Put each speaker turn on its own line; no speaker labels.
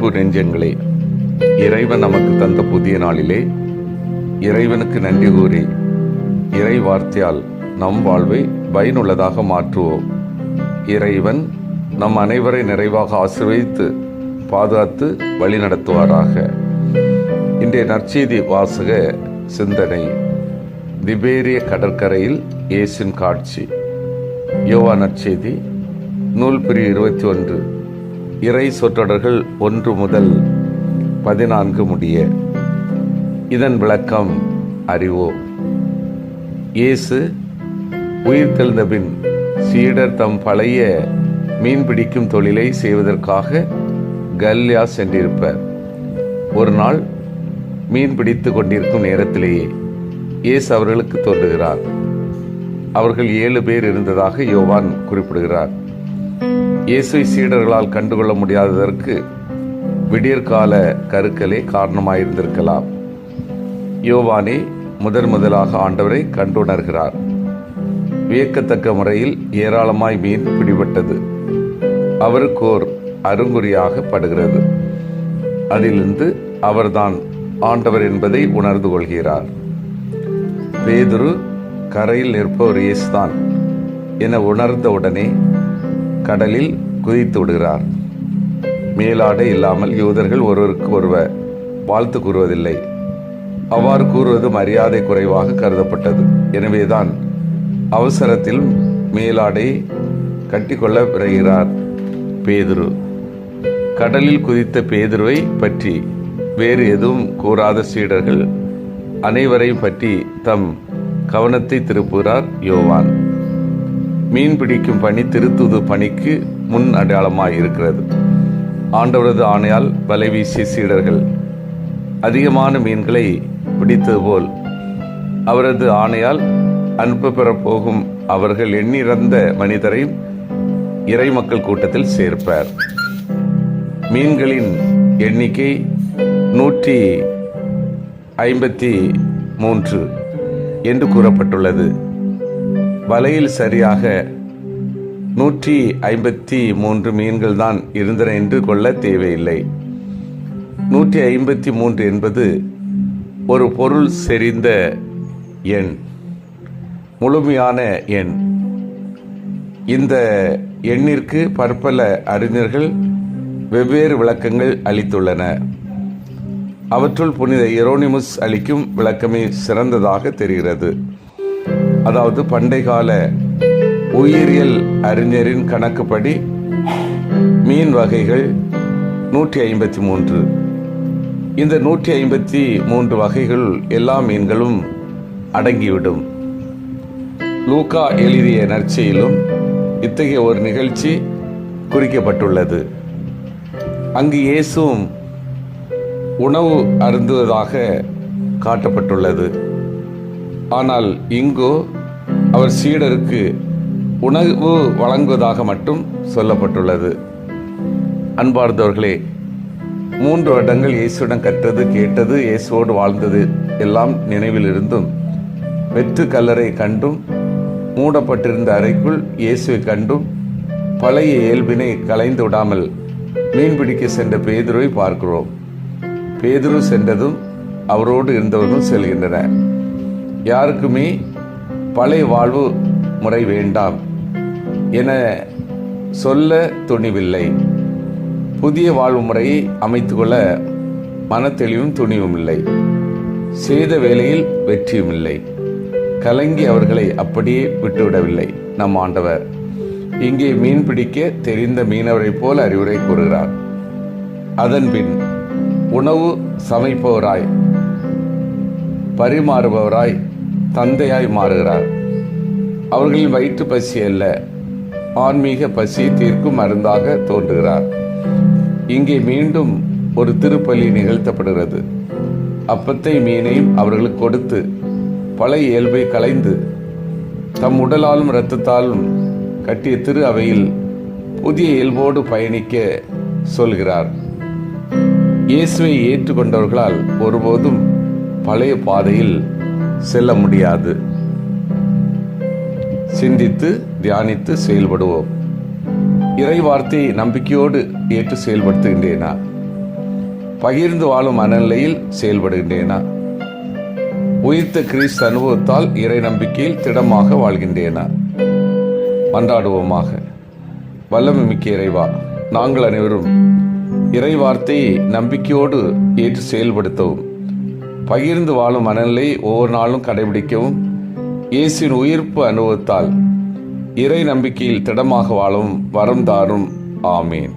அன்பு நெஞ்சங்களே இறைவன் நமக்கு தந்த புதிய நாளிலே இறைவனுக்கு நன்றி கூறி இறை வார்த்தையால் நம் வாழ்வை பயனுள்ளதாக மாற்றுவோம். இறைவன் நம் அனைவரை நிறைவாக ஆசிர்வதித்து பாதுகாத்து வழிநடத்துவாராக. இன்றைய நற்செய்தி வாசக சிந்தனை திபேரிய கடற்கரையில் இயேசின் காட்சி. யோவா நற்செய்தி நூல் பிரி இருபத்தி ஒன்று. இறை சொற்றொடர்கள் ஒன்று முதல் பதினான்கு முடிய. இதன் விளக்கம் அறிவோம். இயேசு உயிர் தெழுந்தபின் சீடர் தம் பழைய மீன் பிடிக்கும் தொழிலை செய்வதற்காக கல்யா சென்றிருப்பர். ஒரு நாள் மீன் பிடித்து கொண்டிருக்கும் நேரத்திலேயே இயேசு அவர்களுக்கு தோன்றுகிறார். அவர்கள் ஏழு பேர் இருந்ததாக யோவான் குறிப்பிடுகிறார். இயேசுவை சீடர்களால் கண்டுகொள்ள முடியாததற்கு விடியற்கால கருக்களே காரணமாயிருந்திருக்கலாம். யோவானே முதன் முதலாக ஆண்டவரை கண்டுணர்கிறார். வியக்கத்தக்க முறையில் ஏராளமாய் மீன் பிடிபட்டது. அவருக்கு ஓர் அருங்குறியாக படுகிறது. அதிலிருந்து அவர்தான் ஆண்டவர் என்பதை உணர்ந்து கொள்கிறார். பேதுரு கரையில் நிற்பவர் இயேசுதான் என உணர்ந்தவுடனே கடலில் குதித்து விடுகிறார். மேலாடை இல்லாமல் யூதர்கள் ஒருவருக்கு ஒருவர் வாழ்த்து கூறுவதில்லை. அவ்வாறு கூறுவது மரியாதை குறைவாக கருதப்பட்டது. எனவேதான் அவசரத்தில் மேலாடை கட்டிக்கொள்ள விரைகிறார் பேதுரு. கடலில் குதித்த பேதுருவை பற்றி வேறு எதுவும் கூறாத சீடர்கள் அனைவரையும் பற்றி தம் கவனத்தை திருப்புகிறார் யோவான். மீன் பிடிக்கும் பணி திருத்துது பணிக்கு முன் அடையாளமாக இருக்கிறது. ஆண்டவரது ஆணையால் வலை வீசிய சீடர்கள் அதிகமான மீன்களை பிடித்தது போல் அவரது ஆணையால் அனுப்ப போகும் அவர்கள் எண்ணிறந்த மனிதரையும் இறை மக்கள் கூட்டத்தில் சேர்ப்பார். மீன்களின் எண்ணிக்கை நூற்றி ஐம்பத்தி மூன்று என்று கூறப்பட்டுள்ளது. வலையில் சரியாக நூற்றி ஐம்பத்தி மூன்று மீன்கள் தான் இருந்தன என்று கொள்ள தேவையில்லை. நூற்றி ஐம்பத்தி மூன்று என்பது ஒரு பொருள் செறிந்த எண் முழுமையான எண். இந்த எண்ணிற்கு பற்பல அறிஞர்கள் வெவ்வேறு விளக்கங்கள் அளித்துள்ளன. அவற்றுள் புனித எரோனிமுஸ் அளிக்கும் விளக்கமே சிறந்ததாக தெரிகிறது. அதாவது பண்டை கால உயிரியல் அறிஞரின் கணக்குப்படி மீன் வகைகள் நூற்றி ஐம்பத்தி மூன்று. இந்த நூற்றி ஐம்பத்தி மூன்று வகைகள் எல்லா மீன்களும் அடங்கிவிடும். லூகா எழுதிய நற்செயிலும் இத்தகைய ஒரு நிகழ்ச்சி குறிக்கப்பட்டுள்ளது. அங்கு இயேசுவும் உணவு அருந்துவதாக காட்டப்பட்டுள்ளது. ஆனால் இங்கோ அவர் சீடருக்கு உணவு வழங்குவதாக மட்டும் சொல்லப்பட்டுள்ளது. அன்பார்ந்தவர்களே மூன்று வருடங்கள் இயேசுடன் கற்றது கேட்டது இயேசுவோடு வாழ்ந்தது எல்லாம் நினைவில் இருந்தும் வெற்று கல்லறை கண்டும் மூடப்பட்டிருந்த அறைக்குள் இயேசுவை கண்டும் பழைய இயல்பினை கலைந்து விடாமல் மீன்பிடிக்க சென்ற பேதுருவை பார்க்கிறோம். பேதுரு சென்றதும் அவரோடு இருந்தவர்களும் செல்கின்றனர். யாருக்குமே பழைய வாழ்வு முறை வேண்டாம் என சொல்ல துணிவில்லை. புதிய வாழ்வு முறையை அமைத்துக்கொள்ள மனத்தெளிவும் துணிவும் இல்லை. செய்த வேலையில் வெற்றியும் இல்லை. கலங்கி அவர்களை அப்படியே விட்டுவிடவில்லை நம் ஆண்டவர். இங்கே மீன் பிடிக்க தெரிந்த மீனவரைப் போல அறிவுரை கூறுகிறார். அதன்பின் உணவு சமைப்பவராய் பரிமாறுபவராய் தந்தையாய் மாறுகிறார். அவர்களின் வயிற்று பசி அல்ல ஆன்மீக பசியை தீர்க்கும் மருந்தாக தோன்றுகிறார். இங்கே மீண்டும் ஒரு திருப்பலி நிகழ்த்தப்படுகிறது. அப்பத்தை மீனையும் அவர்களுக்கு கொடுத்து பழைய இயல்பை கலைந்து தம் உடலாலும் இரத்தத்தாலும் கட்டிய திரு அவையில் புதிய இயல்போடு பயணிக்க சொல்கிறார். இயேசுவை ஏற்றுக்கொண்டவர்களால் ஒருபோதும் பழைய பாதையில் செல்ல முடியாது. சிந்தித்து தியானித்து செயல்படுவோம். இறை வார்த்தையை நம்பிக்கையோடு ஏற்று செயல்படுத்துகின்றேனா? பகிர்ந்து வாழும் மனநிலையில் செயல்படுகின்றேனா? உயிர்த்த கிறிஸ்து அனுபவத்தால் இறை நம்பிக்கையில் திடமாக வாழ்கின்றேனா? மன்றாடுவோமாக. வல்லமை மிக்க இறைவா நாங்கள் அனைவரும் இறை வார்த்தையை நம்பிக்கையோடு ஏற்று செயல்படுத்தவும். பகிர்ந்து வாழும் மனநிலை ஒவ்வொரு நாளும் கடைபிடிக்கவும். இயேசுவின் உயிர்ப்பு அனுபவத்தால் இறை நம்பிக்கையில் திடமாக வாழும் வரம் தாரும். ஆமேன்.